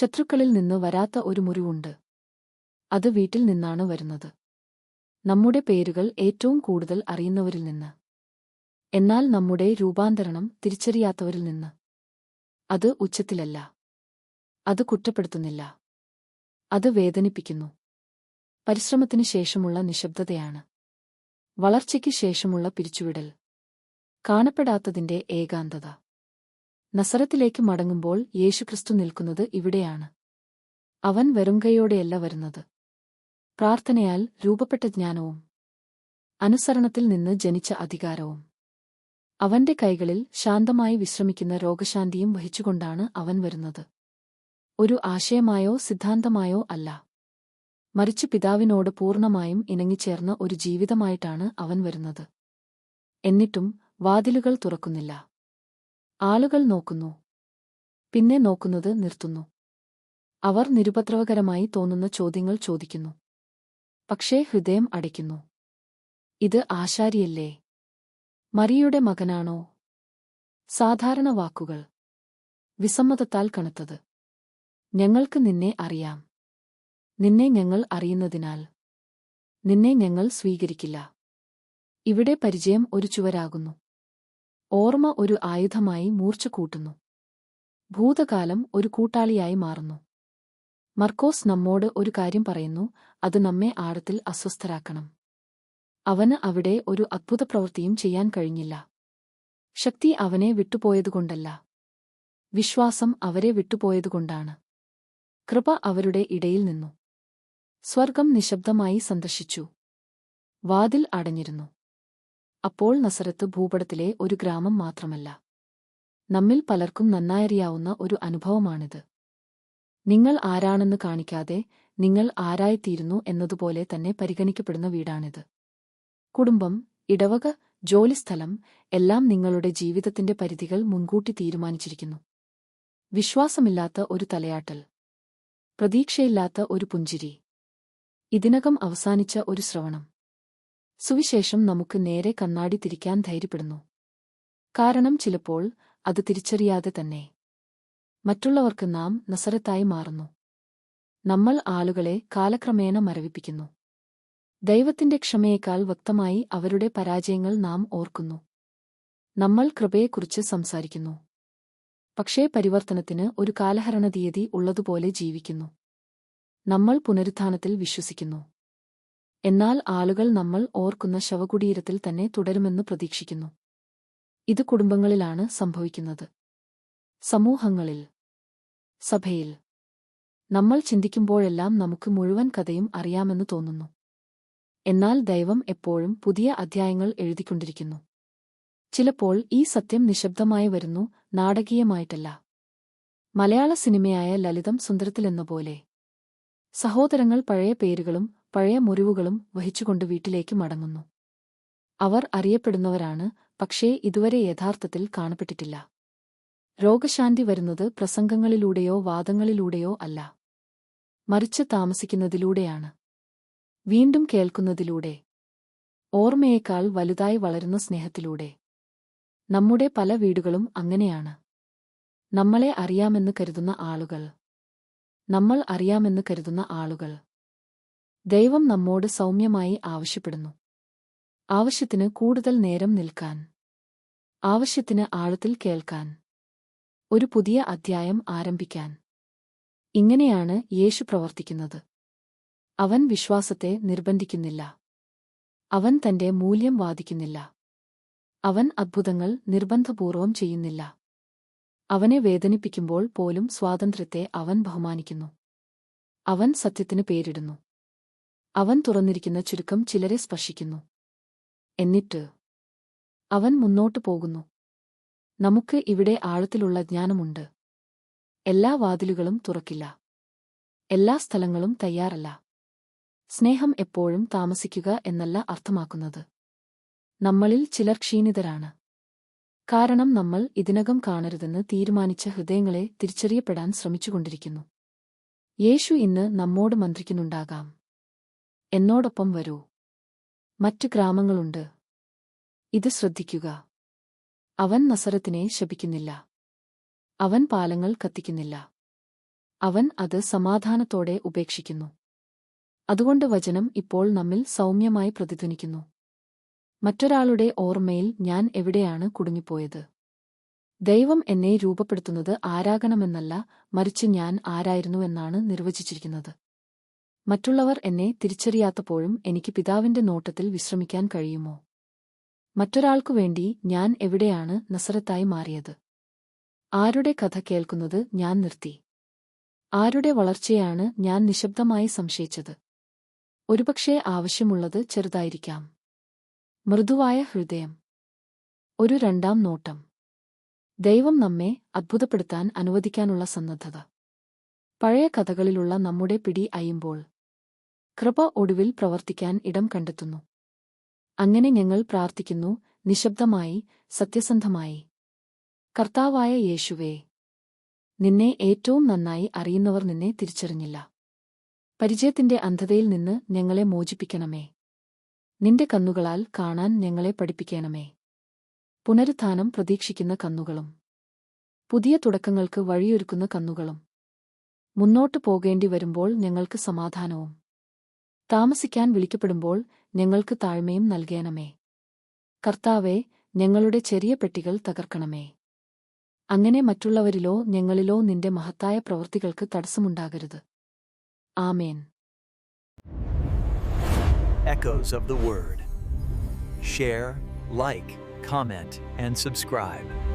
ശത്രുക്കളിൽ നിന്ന് വരാത്ത ഒരു മുറിവുണ്ട്. അത് വീട്ടിൽ നിന്നാണ് വരുന്നത്. നമ്മുടെ പേരുകൾ ഏറ്റവും കൂടുതൽ അറിയുന്നവരിൽ നിന്ന്. എന്നാൽ നമ്മുടെ രൂപാന്തരണം തിരിച്ചറിയാത്തവരിൽ നിന്ന്. അത് ഉച്ചത്തിലല്ല. അത് കുറ്റപ്പെടുത്തുന്നില്ല. അത് വേദനിപ്പിക്കുന്നു. പരിശ്രമത്തിനു ശേഷമുള്ള നിശബ്ദതയാണ്. വളർച്ചയ്ക്ക് ശേഷമുള്ള പിരിച്ചുവിടൽ. കാണപ്പെടാത്തതിന്റെ ഏകാന്തത. നസറത്തിലേക്ക് മടങ്ങുമ്പോൾ യേശുക്രിസ്തു നിൽക്കുന്നത് ഇവിടെയാണ്. അവൻ വെറുംകൈയോടെയല്ല വരുന്നത്. പ്രാർത്ഥനയാൽ രൂപപ്പെട്ട ജ്ഞാനവും അനുസരണത്തിൽ നിന്ന് ജനിച്ച അധികാരവും. അവന്റെ കൈകളിൽ ശാന്തമായി വിശ്രമിക്കുന്ന രോഗശാന്തിയും വഹിച്ചുകൊണ്ടാണ് അവൻ വരുന്നത്. ഒരു ആശയമായോ സിദ്ധാന്തമായോ അല്ല. മറിച്ച് പിതാവിനോട് പൂർണമായും ഇണങ്ങിച്ചേർന്ന ഒരു ജീവിതമായിട്ടാണ് അവൻ വരുന്നത്. എന്നിട്ടും വാതിലുകൾ തുറക്കുന്നില്ല. ആളുകൾ നോക്കുന്നു. പിന്നെ നോക്കുന്നത് നിർത്തുന്നു. അവർ നിരുപദ്രവകരമായി തോന്നുന്ന ചോദ്യങ്ങൾ ചോദിക്കുന്നു. പക്ഷേ ഹൃദയം അടയ്ക്കുന്നു. ഇത് ആശാരിയല്ലേ? മറിയുടെ മകനാണോ? സാധാരണ വാക്കുകൾ. വിസമ്മതത്താൽ കണുത്തത്. ഞങ്ങൾക്ക് നിന്നെ അറിയാം. നിന്നെ ഞങ്ങൾ അറിയുന്നതിനാൽ. നിന്നെ ഞങ്ങൾ സ്വീകരിക്കില്ല. ഇവിടെ പരിചയം ഒരു ചുവരാകുന്നു. ഓർമ്മ ഒരു ആയുധമായി മൂർച്ച കൂട്ടുന്നു. ഭൂതകാലം ഒരു കൂട്ടാളിയായി മാറുന്നു. മർക്കോസ് നമ്മോട് ഒരു കാര്യം പറയുന്നു അത് നമ്മെ ആഴത്തിൽ അസ്വസ്ഥരാക്കണം. അവന് അവിടെ ഒരു അത്ഭുത പ്രവൃത്തിയും ചെയ്യാൻ കഴിഞ്ഞില്ല. ശക്തി അവനെ വിട്ടുപോയതുകൊണ്ടല്ല. വിശ്വാസം അവരെ വിട്ടുപോയതുകൊണ്ടാണ്. കൃപ അവരുടെ ഇടയിൽ നിന്നു. സ്വർഗം നിശബ്ദമായി സന്ദർശിച്ചു. വാതിൽ അടഞ്ഞിരുന്നു. അപ്പോൾ നസരത്ത് ഭൂപടത്തിലെ ഒരു ഗ്രാമം മാത്രമല്ല. നമ്മിൽ പലർക്കും നന്നായറിയാവുന്ന ഒരു അനുഭവമാണിത്. നിങ്ങൾ ആരാണെന്ന് കാണിക്കാതെ നിങ്ങൾ ആരായിത്തീരുന്നു എന്നതുപോലെ തന്നെ പരിഗണിക്കപ്പെടുന്ന വീടാണിത്. കുടുംബം ഇടവക ജോലിസ്ഥലം എല്ലാം നിങ്ങളുടെ ജീവിതത്തിന്റെ പരിധികൾ മുൻകൂട്ടി തീരുമാനിച്ചിരിക്കുന്നു. വിശ്വാസമില്ലാത്ത ഒരു തലയാട്ടൽ. പ്രതീക്ഷയില്ലാത്ത ഒരു പുഞ്ചിരി. ഇതിനകം അവസാനിച്ച ഒരു ശ്രവണം. സുവിശേഷം നമുക്ക് നേരെ കണ്ണാടി തിരിക്കാൻ ധൈര്യപ്പെടുന്നു. കാരണം ചിലപ്പോൾ അത് തിരിച്ചറിയാതെ തന്നെ. മറ്റുള്ളവർക്ക് നാം നസരത്തായി മാറുന്നു. നമ്മൾ ആളുകളെ കാലക്രമേണ മരവിപ്പിക്കുന്നു. ദൈവത്തിന്റെ ക്ഷമയേക്കാൾ വ്യക്തമായി അവരുടെ പരാജയങ്ങൾ നാം ഓർക്കുന്നു. നമ്മൾ കൃപയെക്കുറിച്ച് സംസാരിക്കുന്നു. പക്ഷേ പരിവർത്തനത്തിന് ഒരു കാലഹരണ തീയതി ഉള്ളതുപോലെ ജീവിക്കുന്നു. നമ്മൾ പുനരുത്ഥാനത്തിൽ വിശ്വസിക്കുന്നു. എന്നാൽ ആളുകൾ നമ്മൾ ഓർക്കുന്ന ശവകുടീരത്തിൽ തന്നെ തുടരുമെന്ന് പ്രതീക്ഷിക്കുന്നു. ഇത് കുടുംബങ്ങളിലാണ് സംഭവിക്കുന്നത്. സമൂഹങ്ങളിൽ. സഭയിൽ. നമ്മൾ ചിന്തിക്കുമ്പോഴെല്ലാം നമുക്ക് മുഴുവൻ കഥയും അറിയാമെന്ന് തോന്നുന്നു. എന്നാൽ ദൈവം എപ്പോഴും പുതിയ അധ്യായങ്ങൾ എഴുതിക്കൊണ്ടിരിക്കുന്നു. ചിലപ്പോൾ ഈ സത്യം നിശബ്ദമായി വരുന്നു നാടകീയമായിട്ടല്ല. മലയാള സിനിമയായ ലളിതം സുന്ദരത്തിലെന്ന പോലെ. സഹോദരങ്ങൾ പഴയ പേരുകളും പഴയ മുറിവുകളും വഹിച്ചുകൊണ്ട് വീട്ടിലേക്ക് മടങ്ങുന്നു. അവർ അറിയപ്പെടുന്നവരാണ് പക്ഷേ ഇതുവരെ യഥാർത്ഥത്തിൽ കാണപ്പെട്ടിട്ടില്ല. രോഗശാന്തി വരുന്നത് പ്രസംഗങ്ങളിലൂടെയോ വാദങ്ങളിലൂടെയോ അല്ല. മറിച്ച് താമസിക്കുന്നതിലൂടെയാണ്. വീണ്ടും കേൾക്കുന്നതിലൂടെ. ഓർമ്മയേക്കാൾ വലുതായി വളരുന്ന സ്നേഹത്തിലൂടെ. നമ്മുടെ പല വീടുകളും അങ്ങനെയാണ്. നമ്മളെ അറിയാമെന്ന് കരുതുന്ന ആളുകൾ. നമ്മൾ അറിയാമെന്ന് കരുതുന്ന ആളുകൾ. ദൈവം നമ്മോട് സൗമ്യമായി ആവശ്യപ്പെടുന്നു. ആവശ്യത്തിന് കൂടുതൽ നേരം നിൽക്കാൻ. ആവശ്യത്തിന് ആഴത്തിൽ കേൾക്കാൻ. ഒരു പുതിയ അധ്യായം ആരംഭിക്കാൻ. ഇങ്ങനെയാണ് യേശു പ്രവർത്തിക്കുന്നത്. അവൻ വിശ്വാസത്തെ നിർബന്ധിക്കുന്നില്ല. അവൻ തന്റെ മൂല്യം വാദിക്കുന്നില്ല. അവൻ അദ്ഭുതങ്ങൾ നിർബന്ധപൂർവം ചെയ്യുന്നില്ല. അവനെ വേദനിപ്പിക്കുമ്പോൾ പോലും സ്വാതന്ത്ര്യത്തെ അവൻ ബഹുമാനിക്കുന്നു. അവൻ സത്യത്തിന് പേരിടുന്നു. അവൻ തുറന്നിരിക്കുന്ന ചുരുക്കം ചിലരെ സ്പർശിക്കുന്നു. എന്നിട്ട് അവൻ മുന്നോട്ടു പോകുന്നു. നമുക്ക് ഇവിടെ ആഴത്തിലുള്ള ജ്ഞാനമുണ്ട്. എല്ലാ വാതിലുകളും തുറക്കില്ല. എല്ലാ സ്ഥലങ്ങളും തയ്യാറല്ല. സ്നേഹം എപ്പോഴും താമസിക്കുക എന്നല്ല അർത്ഥമാക്കുന്നത്. നമ്മളിൽ ചിലർ ക്ഷീണിതരാണ്. കാരണം നമ്മൾ ഇതിനകം കാണരുതെന്ന് തീരുമാനിച്ച ഹൃദയങ്ങളെ തിരിച്ചറിയപ്പെടാൻ ശ്രമിച്ചുകൊണ്ടിരിക്കുന്നു. യേശു ഇന്ന് നമ്മോട് മന്ത്രിക്കുന്നുണ്ടാകാം. എന്നോടൊപ്പം വരൂ. മറ്റു ഗ്രാമങ്ങളുണ്ട്. ഇത് ശ്രദ്ധിക്കുക. അവൻ നസറത്തിനെ ശപിക്കുന്നില്ല. അവൻ പാലങ്ങൾ കത്തിക്കുന്നില്ല. അവൻ അത് സമാധാനത്തോടെ ഉപേക്ഷിക്കുന്നു. അതുകൊണ്ട് വചനം ഇപ്പോൾ നമ്മിൽ സൗമ്യമായി പ്രതിധ്വനിക്കുന്നു. മറ്റൊരാളുടെ ഓർമ്മയിൽ ഞാൻ എവിടെയാണ് കുടുങ്ങിപ്പോയത്? ദൈവം എന്നെ രൂപപ്പെടുത്തുന്നത് ആരാകണമെന്നല്ല മറിച്ച് ഞാൻ ആരായിരുന്നുവെന്നാണ് നിർവചിച്ചിരിക്കുന്നത്. മറ്റുള്ളവർ എന്നെ തിരിച്ചറിയാത്തപ്പോഴും എനിക്ക് പിതാവിന്റെ നോട്ടത്തിൽ വിശ്രമിക്കാൻ കഴിയുമോ? മറ്റൊരാൾക്കു വേണ്ടി ഞാൻ എവിടെയാണ് നസറത്തായി മാറിയത്? ആരുടെ കഥ കേൾക്കുന്നത് ഞാൻ നിർത്തി? ആരുടെ വളർച്ചയാണ് ഞാൻ നിശബ്ദമായി സംശയിച്ചത്? ഒരുപക്ഷേ ആവശ്യമുള്ളത് ചെറുതായിരിക്കാം. മൃദുവായ ഹൃദയം. ഒരു രണ്ടാം നോട്ടം. ദൈവം നമ്മെ അത്ഭുതപ്പെടുത്താൻ അനുവദിക്കാനുള്ള സന്നദ്ധത. പഴയ കഥകളിലുള്ള നമ്മുടെ പിടി അയുമ്പോൾ കൃപ ഒടുവിൽ പ്രവർത്തിക്കാൻ ഇടം കണ്ടെത്തുന്നു. അങ്ങനെ ഞങ്ങൾ പ്രാർത്ഥിക്കുന്നു നിശബ്ദമായി സത്യസന്ധമായി. കർത്താവായ യേശുവേ നിന്നെ ഏറ്റവും നന്നായി അറിയുന്നവർ നിന്നെ തിരിച്ചറിഞ്ഞില്ല. പരിചയത്തിന്റെ അന്ധതയിൽ നിന്ന് ഞങ്ങളെ മോചിപ്പിക്കണമേ. നിന്റെ കന്നുകളാൽ കാണാൻ ഞങ്ങളെ പഠിപ്പിക്കണമേ. പുനരുത്ഥാനം പ്രതീക്ഷിക്കുന്ന കന്നുകളും പുതിയ തുടക്കങ്ങൾക്ക് വഴിയൊരുക്കുന്ന കണ്ണുകളും. മുന്നോട്ടു പോകേണ്ടി വരുമ്പോൾ ഞങ്ങൾക്ക് സമാധാനവും. താമസിക്കാൻ വിളിക്കപ്പെടുമ്പോൾ ഞങ്ങൾക്ക് താഴ്മയും നൽകേണമേ. കർത്താവെ ഞങ്ങളുടെ ചെറിയ പെട്ടികൾ തകർക്കണമേ. അങ്ങനെ മറ്റുള്ളവരിലോ ഞങ്ങളിലോ നിന്റെ മഹത്തായ പ്രവൃത്തികൾക്ക് തടസ്സമുണ്ടാകരുത്. ആമേൻ. Echoes of the Word. Share, like, comment, and subscribe.